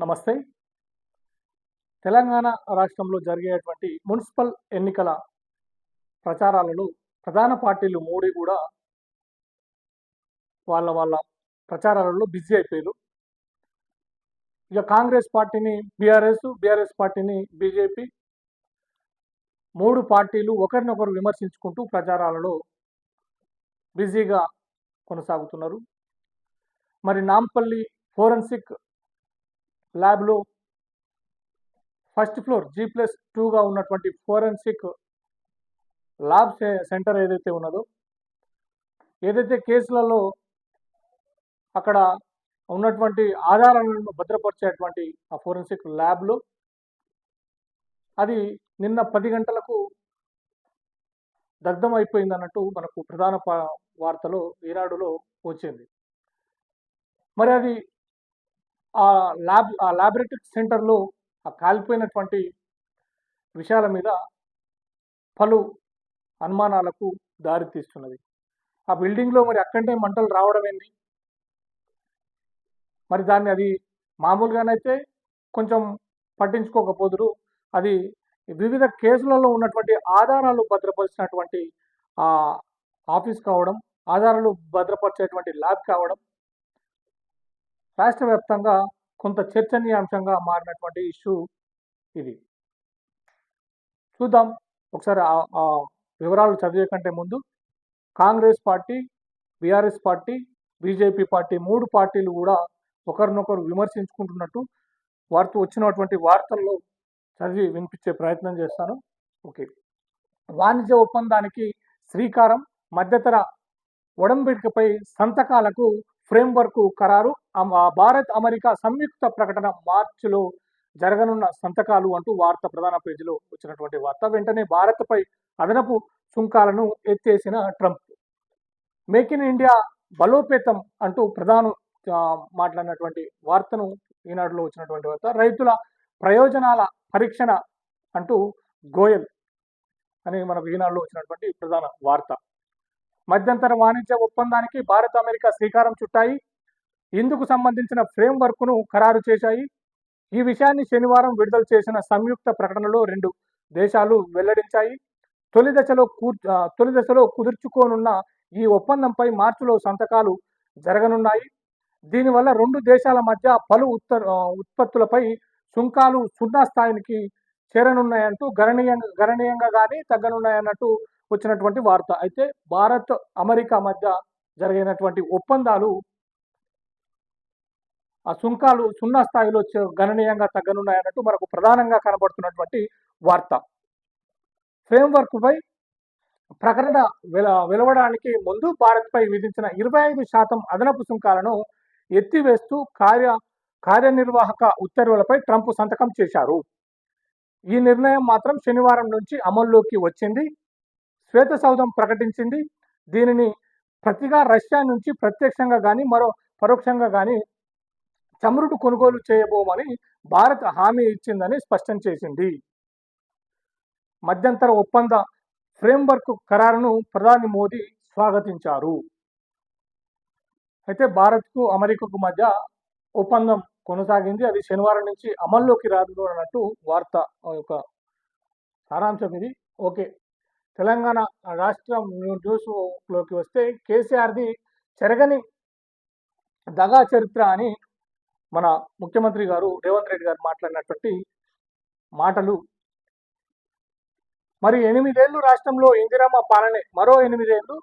నమస్తే. తెలంగాణ రాష్ట్రంలో జరిగేటువంటి మున్సిపల్ ఎన్నికల ప్రచారాలలో ప్రధాన పార్టీలు మూడు కూడా వాళ్ళ వాళ్ళ ప్రచారాలలో బిజీ అయిపోయారు. ఇక కాంగ్రెస్ పార్టీని బీఆర్ఎస్ బీఆర్ఎస్ పార్టీని బీజేపీ మూడు పార్టీలు ఒకరినొకరు విమర్శించుకుంటూ ప్రచారాలలో బిజీగా కొనసాగుతున్నారు. మరి నాంపల్లి ఫోరెన్సిక్ ల్యాబ్లో ఫస్ట్ ఫ్లోర్ జీ ప్లస్ టూగా ఉన్నటువంటి ఫోరెన్సిక్ ల్యాబ్ సె- సెంటర్ ఏదైతే ఉన్నదో ఏదైతే కేసులలో అక్కడ ఉన్నటువంటి ఆధారాలను భద్రపరిచేటువంటి ఆ ఫోరెన్సిక్ ల్యాబ్లో అది నిన్న పది గంటలకు దగ్ధం అయిపోయింది అన్నట్టు మనకు ప్రధాన పా- వార్తలో ఈనాడులో వచ్చింది. మరి అది ఆ ల్యాబ్ ఆ ల్యాబొరేటరీ సెంటర్లో ఆ కాలిపోయినటువంటి విషయాల మీద పలు అనుమానాలకు దారితీస్తున్నది ఆ బిల్డింగ్లో మరి అక్కడే మంటలు రావడం ఏంటి మరి దాన్ని అది మామూలుగానైతే కొంచెం పట్టించుకోకపోదురు. అది వివిధ కేసులలో ఉన్నటువంటి ఆధారాలు భద్రపరిచినటువంటి ఆఫీస్ కావడం ఆధారాలు భద్రపరిచేటువంటి ల్యాబ్ కావడం రాష్ట్ర వ్యాప్తంగా కొంత చర్చనీయాంశంగా మారినటువంటి ఇష్యూ ఇది. చూద్దాం. ఒకసారి ఆ- వివరాలు చదివే కంటే ముందు Congress party BRS party BJP party మూడు పార్టీలు కూడా ఒకరినొకరు విమర్శించుకుంటున్నట్టు వారితో వచ్చినటువంటి వార్తల్లో చదివి వినిపించే ప్రయత్నం చేస్తాను. ఓకే. వాణిజ్య ఒప్పందానికి శ్రీకారం మధ్యతర ఒడంబడికపై సంతకాలకు ఫ్రేమ్వర్క్ ఖరారు. భారత్ అమెరికా సంయుక్త ప్రకటన మార్చిలో జరగనున్న సంతకాలు అంటూ వార్త ప్రధాన పేజీలో వచ్చినటువంటి వార్త. వెంటనే భారత్పై అదనపు సుంకాలను ఎత్తేసిన ట్రంప్. మేక్ ఇన్ ఇండియా బలోపేతం అంటూ ప్రధాన మాట్లాడినటువంటి వార్తను ఈనాడులో వచ్చినటువంటి వార్త. రైతుల ప్రయోజనాల పరీక్షణ అంటూ గోయల్ అని మనకు ఈనాడులో వచ్చినటువంటి ప్రధాన వార్త. మధ్యంతర వాణిజ్య ఒప్పందానికి భారత్ అమెరికా శ్రీకారం చుట్టాయి. ఇందుకు సంబంధించిన ఫ్రేమ్వర్క్ను ఖరారు చేశాయి. ఈ విషయాన్ని శనివారం విడుదల చేసిన సంయుక్త ప్రకటనలో రెండు దేశాలు వెల్లడించాయి. తొలి దశలో కూర్ తొలి దశలో కుదుర్చుకోనున్న ఈ ఒప్పందంపై మార్చిలో సంతకాలు జరగనున్నాయి. దీనివల్ల రెండు దేశాల మధ్య పలు ఉత్త ఉత్పత్తులపై సుంకాలు సున్నా స్థాయికి చేరనున్నాయంటూ గణనీయంగా గణనీయంగా కానీ తగ్గనున్నాయన్నట్టు వచ్చినటువంటి వార్త. అయితే భారత్ అమెరికా మధ్య జరిగినటువంటి ఒప్పందాలు ఆ సుంకాలు సున్నా స్థాయిలో గణనీయంగా తగ్గనున్నాయన్నట్టు మనకు ప్రధానంగా కనబడుతున్నటువంటి వార్త. ఫ్రేమ్వర్క్పై ప్రకటన వెల వెలువడానికి ముందు భారత్పై విధించిన ఇరవై ఐదు శాతం అదనపు సుంకాలను ఎత్తివేస్తూ కార్య కార్యనిర్వాహక ఉత్తర్వులపై ట్రంప్ సంతకం చేశారు. ఈ నిర్ణయం మాత్రం శనివారం నుంచి అమల్లోకి వచ్చింది. శ్వేత సౌధం ప్రకటించింది. దీనిని ప్రతిగా రష్యా నుంచి ప్రత్యక్షంగా కానీ మరో పరోక్షంగా కానీ చమురుడు కొనుగోలు చేయబోమని భారత్ హామీ ఇచ్చిందని స్పష్టం చేసింది. మధ్యంతర ఒప్పంద ఫ్రేమ్వర్క్ ఖరారును ప్రధాని మోదీ స్వాగతించారు. అయితే భారత్కు అమెరికాకు మధ్య ఒప్పందం కొనసాగింది. అది శనివారం నుంచి అమల్లోకి రాదు అన్నట్టు వార్త యొక్క సారాంశం ఇది. ఓకే. తెలంగాణ రాష్ట్రం న్యూస్లోకి వస్తే కేసీఆర్ది చెరగని దగా చరిత్ర అని మన ముఖ్యమంత్రి గారు రేవంత్ రెడ్డి గారు మాట్లాడినటువంటి మాటలు. మరి ఎనిమిదేళ్ళు రాష్ట్రంలో ఇందిరమ్మ పాలనే మరో ఎనిమిదేళ్ళు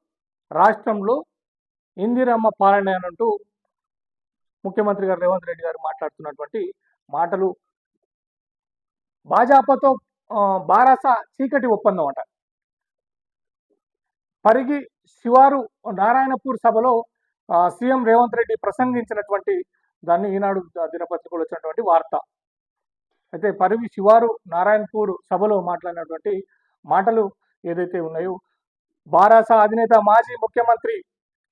రాష్ట్రంలో ఇందిరమ్మ పాలనే అనంటూ ముఖ్యమంత్రి గారు రేవంత్ రెడ్డి గారు మాట్లాడుతున్నటువంటి మాటలు. భాజపాతో బారాస చీకటి ఒప్పందం అంట. పరిగి శివారు నారాయణపూర్ సభలో సీఎం రేవంత్ రెడ్డి ప్రసంగించినటువంటి దాన్ని ఈనాడు దినపత్రికలు దినపత్రికలో వచ్చినటువంటి వార్త. అయితే పరివి శివారు నారాయణపూర్ సభలో మాట్లాడినటువంటి మాటలు ఏదైతే ఉన్నాయో బారాస అధినేత మాజీ ముఖ్యమంత్రి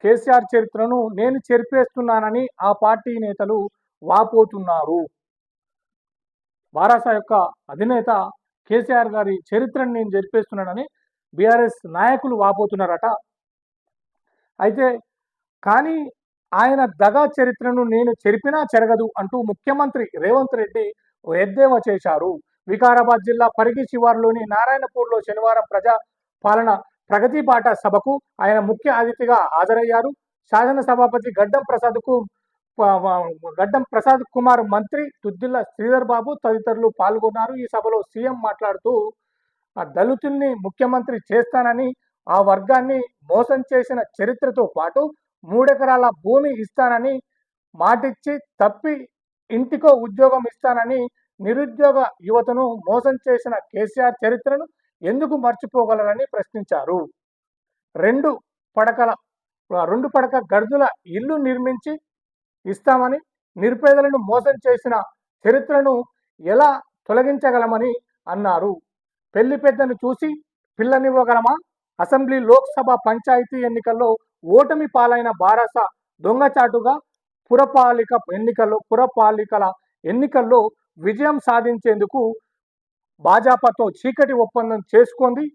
కేసీఆర్ చరిత్రను నేను చెరిపేస్తున్నానని ఆ పార్టీ నేతలు వాపోతున్నారు. బారాస యొక్క అధినేత కేసీఆర్ గారి చరిత్రను నేను జరిపేస్తున్నానని బీఆర్ఎస్ నాయకులు వాపోతున్నారట. అయితే కానీ ఆయన దగా చరిత్రను నేను చెరిపినా చెరగదు అంటూ ముఖ్యమంత్రి రేవంత్ రెడ్డి ఎద్దేవా చేశారు. వికారాబాద్ జిల్లా పరిగి శివారులోని నారాయణపూర్లో శనివారం ప్రజా పాలన ప్రగతి పాట సభకు ఆయన ముఖ్య అతిథిగా హాజరయ్యారు. శాసన సభాపతి గడ్డం ప్రసాద్కు గడ్డం ప్రసాద్ కుమార్ మంత్రి తుద్దిల్ల శ్రీధర్ బాబు తదితరులు పాల్గొన్నారు. ఈ సభలో సీఎం మాట్లాడుతూ ఆ దళితుల్ని ముఖ్యమంత్రి చేస్తానని ఆ వర్గాన్ని మోసం చేసిన చరిత్రతో పాటు మూడెకరాల భూమి ఇస్తానని మాటిచ్చి తప్పి ఇంటికో ఉద్యోగం ఇస్తానని నిరుద్యోగ యువతను మోసం చేసిన కేసీఆర్ చరిత్రను ఎందుకు మర్చిపోగలరని ప్రశ్నించారు. రెండు పడకల రెండు పడక గర్దుల ఇల్లు నిర్మించి ఇస్తామని నిరుపేదలను మోసం చేసిన చరిత్రను ఎలా తొలగించగలమని అన్నారు. పెళ్ళి పెద్దను చూసి పిల్లనివ్వగలమా? అసెంబ్లీ లోక్సభ పంచాయతీ ఎన్నికల్లో ఓటమి పాలైన బారస దొంగచాటుగా పురపాలిక ఎన్నికల్లో పురపాలికల ఎన్నికల్లో విజయం సాధించేందుకు భాజపాతో చీకటి ఒప్పందం చేసుకుంది.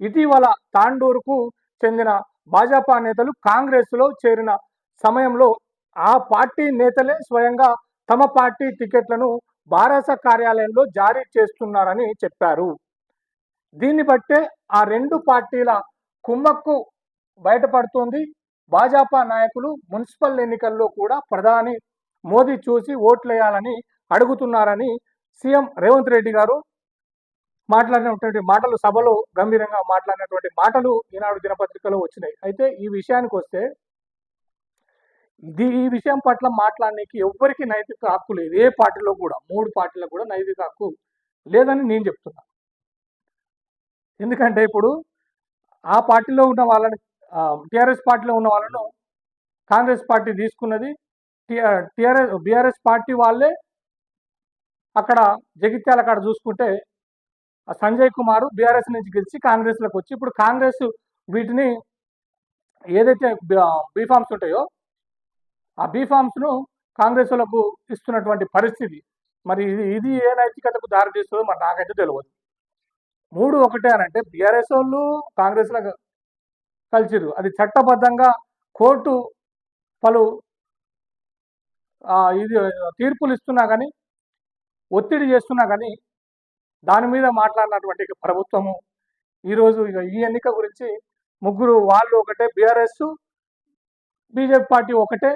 ఇటీవల తాండూరుకు చెందిన భాజపా నేతలు కాంగ్రెస్లో చేరిన సమయంలో ఆ పార్టీ నేతలే స్వయంగా తమ పార్టీ టికెట్లను బారాస కార్యాలయంలో జారీ చేస్తున్నారని చెప్పారు. దీన్ని బట్టే ఆ రెండు పార్టీల కుమ్మక్కు బయటపడుతోంది. భాజపా నాయకులు మున్సిపల్ ఎన్నికల్లో కూడా ప్రధాని మోదీ చూసి ఓట్లేయాలని అడుగుతున్నారని సీఎం రేవంత్ రెడ్డి గారు మాట్లాడినటువంటి మాటలు సభలో గంభీరంగా మాట్లాడినటువంటి మాటలు ఈనాడు దినపత్రికలో వచ్చినాయి. అయితే ఈ విషయానికి వస్తే ఇది ఈ విషయం పట్ల మాట్లాడడానికి ఎవ్వరికి నైతిక హక్కు లేదు. ఏ పార్టీలో కూడా మూడు పార్టీలకు కూడా నైతిక హక్కు లేదని నేను చెప్తున్నా. ఎందుకంటే ఇప్పుడు ఆ పార్టీలో ఉన్న వాళ్ళని టిఆర్ఎస్ పార్టీలో ఉన్న వాళ్ళను కాంగ్రెస్ పార్టీ తీసుకున్నది. టిఆర్ఎస్ బీఆర్ఎస్ పార్టీ వాళ్ళే అక్కడ జగిత్యాల కాడ చూసుకుంటే సంజయ్ కుమార్ బీఆర్ఎస్ నుంచి గెలిచి కాంగ్రెస్లోకి వచ్చి ఇప్పుడు కాంగ్రెస్ వీటిని ఏదైతే బీఫామ్స్ ఉంటాయో ఆ బీఫామ్స్ను కాంగ్రెస్ వాళ్ళకు ఇస్తున్నటువంటి పరిస్థితి. మరి ఇది ఇది ఏ నైతికతకు దారితీస్తుందో మరి నాకైతే తెలియదు మూడు ఒకటే అని అంటే బీఆర్ఎస్ వాళ్ళు కాంగ్రెస్లో కలిసిరు అది చట్టబద్ధంగా కోర్టు పలు ఇది తీర్పులు ఇస్తున్నా కానీ ఒత్తిడి చేస్తున్నా కానీ దాని మీద మాట్లాడినటువంటి ప్రభుత్వము ఈరోజు ఇక ఈ ఎన్నిక గురించి ముగ్గురు వాళ్ళు ఒకటే బీఆర్ఎస్ బీజేపీ పార్టీ ఒకటే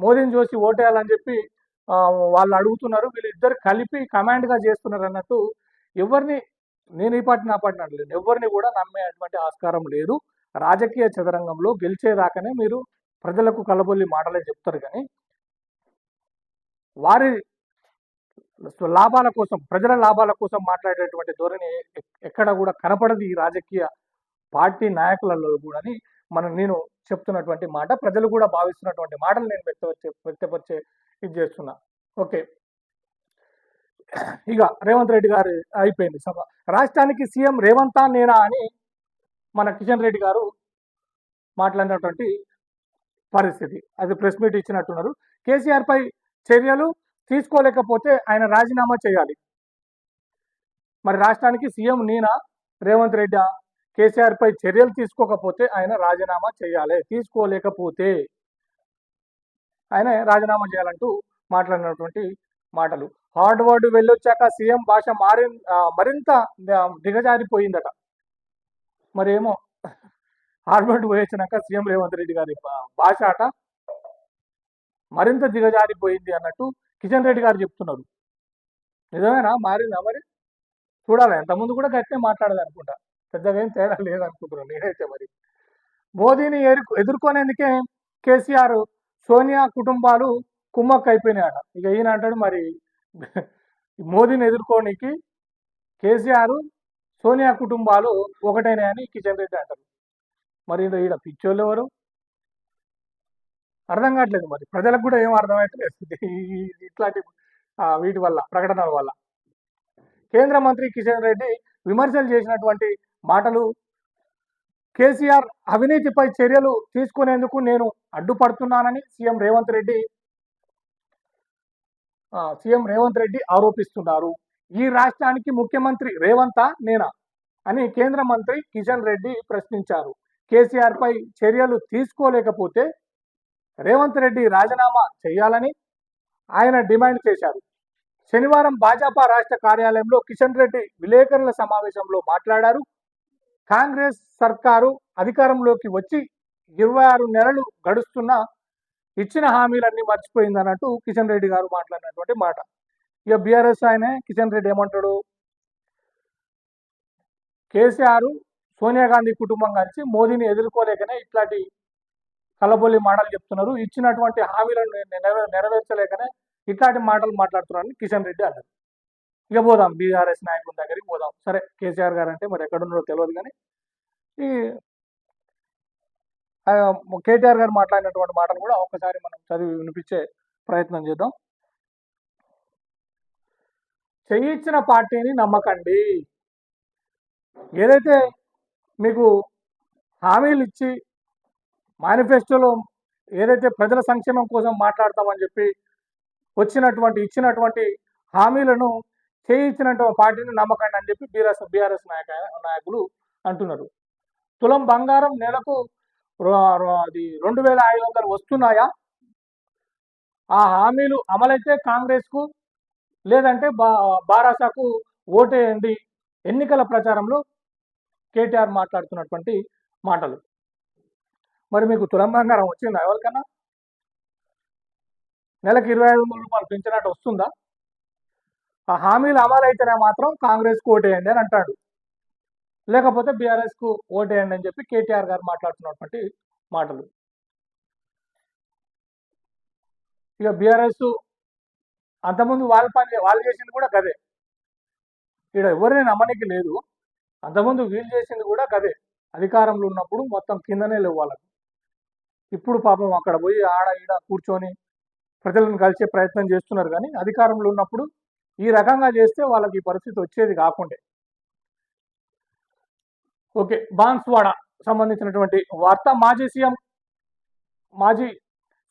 మోదీని చూసి ఓటేయాలని చెప్పి వాళ్ళు అడుగుతున్నారు. వీళ్ళిద్దరు కలిపి కమాండ్గా చేస్తున్నారు అన్నట్టు ఎవరిని నేను ఈ పార్టీ నా పార్టీ అనట్లేదు ఎవరిని కూడా నమ్మేటువంటి ఆస్కారం లేదు. రాజకీయ చదరంగంలో గెలిచేదాకానే మీరు ప్రజలకు కలబొల్లి మాటలే చెప్తారు కానీ వారి లాభాల కోసం ప్రజల లాభాల కోసం మాట్లాడేటువంటి ధోరణి ఎక్- ఎక్కడ కూడా కనపడదు ఈ రాజకీయ పార్టీ నాయకులలో కూడా అని మనం నేను చెప్తున్నటువంటి మాట. ప్రజలు కూడా భావిస్తున్నటువంటి మాటలు నేను వ్యక్తపరిచే వ్యక్తపరిచే ఇది చేస్తున్నా. ఓకే. ఇక రేవంత్ రెడ్డి గారు అయిపోయింది సభ. రాష్ట్రానికి సీఎం రేవంతా నేనా అని మన కిషన్ రెడ్డి గారు మాట్లాడినటువంటి పరిస్థితి. అది ప్రెస్ మీట్ ఇచ్చినట్టున్నారు. కేసీఆర్ పై చర్యలు తీసుకోలేకపోతే ఆయన రాజీనామా చేయాలి. మరి రాష్ట్రానికి సీఎం నేనా రేవంత్ రెడ్డి కేసీఆర్ పై చర్యలు తీసుకోకపోతే ఆయన రాజీనామా చేయాలి. తీసుకోలేకపోతే ఆయన రాజీనామా చేయాలంటూ మాట్లాడినటువంటి మాటలు. హార్డ్వర్డ్ వెళ్ళొచ్చాక సీఎం భాష మారి మరింత దిగజారిపోయిందట. మరేమో హార్వర్డ్ పోయొచ్చినాక సీఎం రేవంత్ రెడ్డి గారి భాష అట మరింత దిగజారిపోయింది అన్నట్టు కిషన్ రెడ్డి గారు చెప్తున్నారు. నిజమేనా? మారిందా మరి? చూడాలి ఎంతమంది కూడా గట్టినే మాట్లాడదు అనుకుంటా. పెద్దగా ఏం తేడా లేదనుకుంటున్నాను నేనైతే మరి. మోదీని ఎదుర్కొ ఎదుర్కొనేందుకే కేసీఆర్ సోనియా కుటుంబాలు కుమ్మక్క అట ఇక ఈయన అంటాడు మరి మోదీని ఎదుర్కోనికి కేసీఆర్ సోనియా కుటుంబాలు ఒకటైనాయని కిషన్ రెడ్డి అంటారు. మరి ఈడ పిచ్చోళ్ళు ఎవరు? అర్థం కావట్లేదు మరి. ప్రజలకు కూడా ఏం అర్థమవుతలేదు ఇట్లాంటి వీటి వల్ల ప్రకటనల వల్ల. కేంద్ర మంత్రి కిషన్ రెడ్డి విమర్శలు చేసినటువంటి మాటలు కేసీఆర్ అవినీతిపై చర్యలు తీసుకునేందుకు నేను అడ్డుపడుతున్నానని సీఎం రేవంత్ రెడ్డి సీఎం రేవంత్ రెడ్డి ఆరోపిస్తున్నారు. ఈ రాష్ట్రానికి ముఖ్యమంత్రి రేవంతా నేనా? అని కేంద్ర మంత్రి కిషన్ రెడ్డి ప్రశ్నించారు. కేసీఆర్ పై చర్యలు తీసుకోలేకపోతే రేవంత్ రెడ్డి రాజీనామా చేయాలని ఆయన డిమాండ్ చేశారు. శనివారం భాజపా రాష్ట్ర కార్యాలయంలో కిషన్ రెడ్డి విలేకరుల సమావేశంలో మాట్లాడారు. కాంగ్రెస్ సర్కారు అధికారంలోకి వచ్చి ఇరవై ఆరు నెలలు గడుస్తున్నా ఇచ్చిన హామీలన్నీ మర్చిపోయింది అన్నట్టు కిషన్ రెడ్డి గారు మాట్లాడినటువంటి మాట. ఇక బీఆర్ఎస్ ఆయనే కిషన్ రెడ్డి ఏమంటాడు? కేసీఆర్ సోనియా గాంధీ కుటుంబం కలిసి మోదీని ఎదుర్కోలేకనే ఇట్లాంటి కలబొల్లి మాటలు చెప్తున్నారు. ఇచ్చినటువంటి హామీలను నెరవేర్చలేకనే ఇట్లాంటి మాటలు మాట్లాడుతున్నారని కిషన్ రెడ్డి అన్నారు. ఇక పోదాం బీఆర్ఎస్ నాయకుల దగ్గరికి పోదాం. సరే కేసీఆర్ గారు అంటే మరి ఎక్కడున్నారో తెలియదు కానీ ఈ కేటీఆర్ గారు మాట్లాడినటువంటి మాటలు కూడా ఒక్కసారి మనం చదివి వినిపించే ప్రయత్నం చేద్దాం. చేయించిన పార్టీని నమ్మకండి. ఏదైతే మీకు హామీలు ఇచ్చి మేనిఫెస్టోలో ఏదైతే ప్రజల సంక్షేమం కోసం మాట్లాడతామని చెప్పి వచ్చినటువంటి ఇచ్చినటువంటి హామీలను చేయించినటువంటి పార్టీని నమ్మకండి అని చెప్పి బీఆర్ఎస్ బీఆర్ఎస్ నాయక నాయకులు అంటున్నారు. తులం బంగారం నెలకు అది. రెండు వేల ఐదు వందలు వస్తున్నాయా? ఆ హామీలు అమలైతే కాంగ్రెస్కు లేదంటే బా బారాసాకు ఓటేయండి ఎన్నికల ప్రచారంలో కేటీఆర్ మాట్లాడుతున్నటువంటి మాటలు. మరి మీకు తులం బంగారం వచ్చిందా ఎవరికన్నా? నెలకు ఇరవై ఐదు వందల రూపాయలు పెంచినట్టు వస్తుందా? ఆ హామీలు అమలైతేనే మాత్రం కాంగ్రెస్కు ఓటేయండి అని అంటాడు. లేకపోతే బీఆర్ఎస్కు ఓటేయండి అని చెప్పి కేటీఆర్ గారు మాట్లాడుతున్నటువంటి మాటలు. ఇక బీఆర్ఎస్ అంతకుముందు వాళ్ళ పని వాళ్ళు చేసింది కూడా గదే. ఇక్కడ ఎవరిని నమ్మనికి లేదు. అంతకుముందు వీళ్ళు చేసింది కూడా గదే. అధికారంలో ఉన్నప్పుడు మొత్తం కిందనే లేవు వాళ్ళకు. ఇప్పుడు పాపం అక్కడ పోయి ఆడ ఈడ కూర్చొని ప్రజలను కలిసే ప్రయత్నం చేస్తున్నారు కానీ అధికారంలో ఉన్నప్పుడు ఈ రకంగా చేస్తే వాళ్ళకి ఈ పరిస్థితి వచ్చేది కాకుండా. ఓకే బాన్స్వాడ సంబంధించినటువంటి వార్త. మాజీ సీఎం మాజీ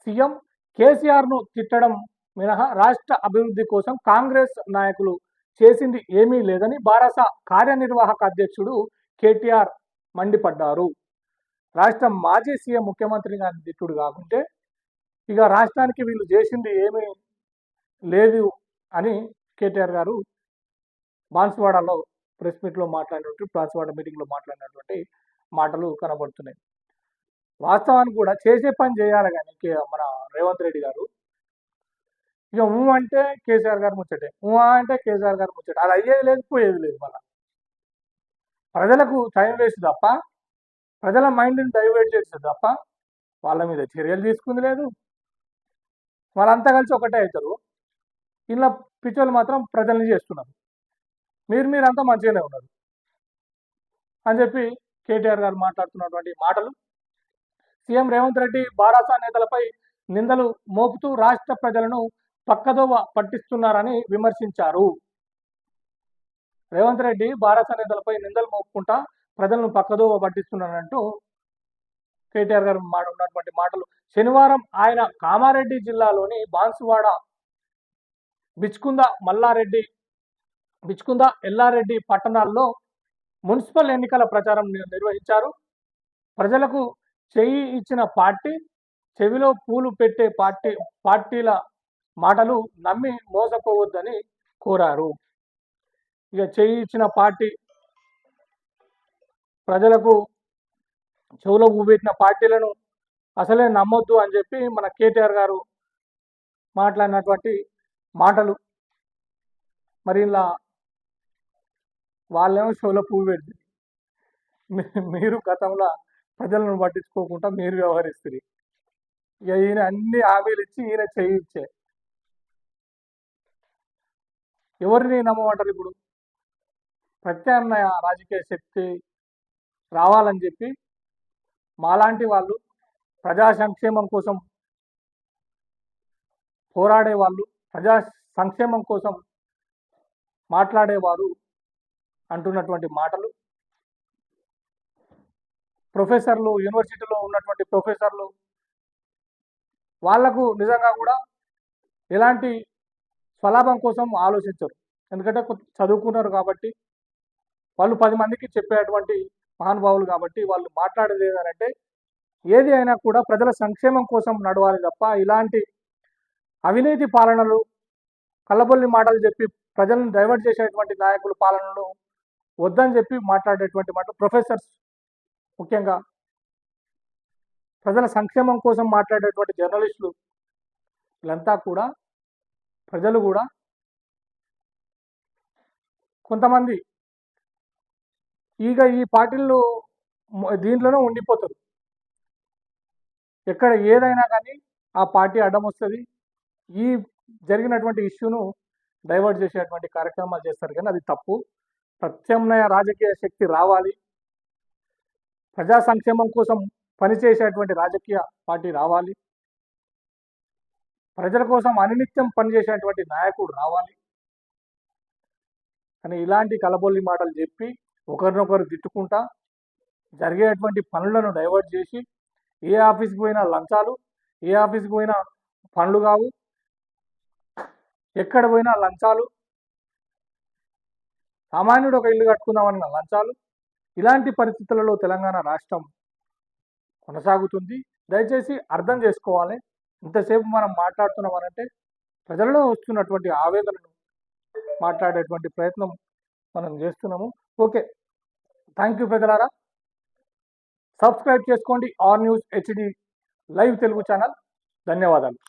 సీఎం కేసీఆర్ను తిట్టడం మినహా రాష్ట్ర అభివృద్ధి కోసం కాంగ్రెస్ నాయకులు చేసింది ఏమీ లేదని బారాస కార్యనిర్వాహక అధ్యక్షుడు కేటీఆర్ మండిపడ్డారు. రాష్ట్ర మాజీ సీఎం ముఖ్యమంత్రి గారి కాకుంటే ఇక రాష్ట్రానికి వీళ్ళు చేసింది ఏమీ లేదు అని కేటీఆర్ గారు బాన్స్వాడలో ప్రెస్ మీట్లో మాట్లాడినటువంటి బాన్స్వాడ మీటింగ్లో మాట్లాడినటువంటి మాటలు కనబడుతున్నాయి. వాస్తవానికి కూడా చేసే పని చేయాలి కానీ కే- మన రేవంత్ రెడ్డి గారు. ఇక ఊ అంటే కేసీఆర్ గారు ముచ్చటే. ఊ అంటే కేసీఆర్ గారు ముచ్చటే. అది అయ్యేది లేదు పోయేది లేదు మన ప్రజలకు టైం వేస్ట్ తప్ప ప్రజల మైండ్ని డైవర్ట్ చేస్తుంది తప్ప వాళ్ళ మీద చర్యలు తీసుకుంది లేదు. వాళ్ళంతా కలిసి ఒకటే అవుతారు. ఇలా పిచ్చోళ్ళు మాత్రం ప్రజల్ని చేస్తున్నారు. మీరు మీరంతా మంచిగానే ఉన్నారు. అని చెప్పి కేటీఆర్ గారు మాట్లాడుతున్నటువంటి మాటలు. సీఎం రేవంత్ రెడ్డి బారాసా నేతలపై నిందలు మోపుతూ రాష్ట్ర ప్రజలను పక్కదోవ పట్టిస్తున్నారని విమర్శించారు. రేవంత్ రెడ్డి బారాసా నేతలపై నిందలు మోపుకుంటా ప్రజలను పక్కదోవ పట్టిస్తున్నారంటూ కేటీఆర్ గారు మాట ఉన్నటువంటి మాటలు. శనివారం ఆయన కామారెడ్డి జిల్లాలోని బాన్సువాడ బిచ్కుంద మల్లారెడ్డి బిచ్కుంద ఎల్లారెడ్డి పట్టణాల్లో మున్సిపల్ ఎన్నికల ప్రచారం నిర్వహించారు. ప్రజలకు చేయి ఇచ్చిన పార్టీ చెవిలో పూలు పెట్టే పార్టీ పార్టీల మాటలు నమ్మి మోసపోవద్దని కోరారు. ఇక చేయి ఇచ్చిన పార్టీ ప్రజలకు చెవులో ఊపెట్టిన పార్టీలను అసలే నమ్మొద్దు అని చెప్పి మన కేటీఆర్ గారు మాట్లాడినటువంటి మాటలు. మరి ఇలా వాళ్ళేమో షోలో పువ్వు పెడుతుంది మీ- మీరు గతంలో ప్రజలను పట్టించుకోకుండా మీరు వ్యవహరిస్తుంది ఇక ఈయన అన్ని హామీలు ఇచ్చి ఈయన చేయించే ఎవరిని నమ్మమంటారు ఇప్పుడు? ప్రత్యామ్నాయ రాజకీయ శక్తి రావాలని చెప్పి మాలాంటి వాళ్ళు ప్రజా సంక్షేమం కోసం పోరాడే వాళ్ళు ప్రజా సంక్షేమం కోసం మాట్లాడేవారు అంటున్నటువంటి మాటలు. ప్రొఫెసర్లు యూనివర్సిటీలో ఉన్నటువంటి ప్రొఫెసర్లు వాళ్ళకు నిజంగా కూడా ఎలాంటి స్వలాభం కోసం ఆలోచించరు. ఎందుకంటే చదువుకున్నారు కాబట్టి వాళ్ళు పది మందికి చెప్పేటువంటి మహానుభావులు కాబట్టి వాళ్ళు మాట్లాడేది ఏంటంటే ఏది అయినా కూడా ప్రజల సంక్షేమం కోసం నడవాలి తప్ప ఇలాంటి అవినీతి పాలనలు కల్లబొల్లి మాటలు చెప్పి ప్రజలను డైవర్ట్ చేసేటువంటి నాయకుల పాలనలు వద్దని చెప్పి మాట్లాడేటువంటి మాట ప్రొఫెసర్స్ ముఖ్యంగా ప్రజల సంక్షేమం కోసం మాట్లాడేటువంటి జర్నలిస్టులు వీళ్ళంతా కూడా ప్రజలు కూడా కొంతమంది ఇక ఈ పార్టీలు దీంట్లోనే ఉండిపోతారు. ఎక్కడ ఏదైనా కానీ ఆ పార్టీ అడ్డం వస్తుంది. ఈ జరిగినటువంటి ఇష్యూను డైవర్ట్ చేసేటువంటి కార్యక్రమాలు చేస్తారు కానీ అది తప్పు. ప్రత్యామ్నాయ రాజకీయ శక్తి రావాలి. ప్రజా సంక్షేమం కోసం పనిచేసేటువంటి రాజకీయ పార్టీ రావాలి. ప్రజల కోసం అనినిత్యం పనిచేసేటువంటి నాయకుడు రావాలి. కానీ ఇలాంటి కలబొల్లి మాటలు చెప్పి ఒకరినొకరు తిట్టుకుంటా జరిగేటువంటి పనులను డైవర్ట్ చేసి ఏ ఆఫీస్కి పోయినా లంచాలు ఏ ఆఫీస్కి పోయినా పనులు కావు ఎక్కడ పోయినా లంచాలు సామాన్యుడు ఒక ఇల్లు కట్టుకుందామన్న లంచాలు. ఇలాంటి పరిస్థితులలో తెలంగాణ రాష్ట్రం కొనసాగుతుంది. దయచేసి అర్థం చేసుకోవాలి. ఇంతసేపు మనం మాట్లాడుతున్నామనంటే ప్రజలలో వస్తున్నటువంటి ఆవేదనను మాట్లాడేటువంటి ప్రయత్నం మనం చేస్తున్నాము. ఓకే. థ్యాంక్ యూ ప్రజలారా సబ్స్క్రైబ్ చేసుకోండి. R news HD live Telugu channel. ధన్యవాదాలు.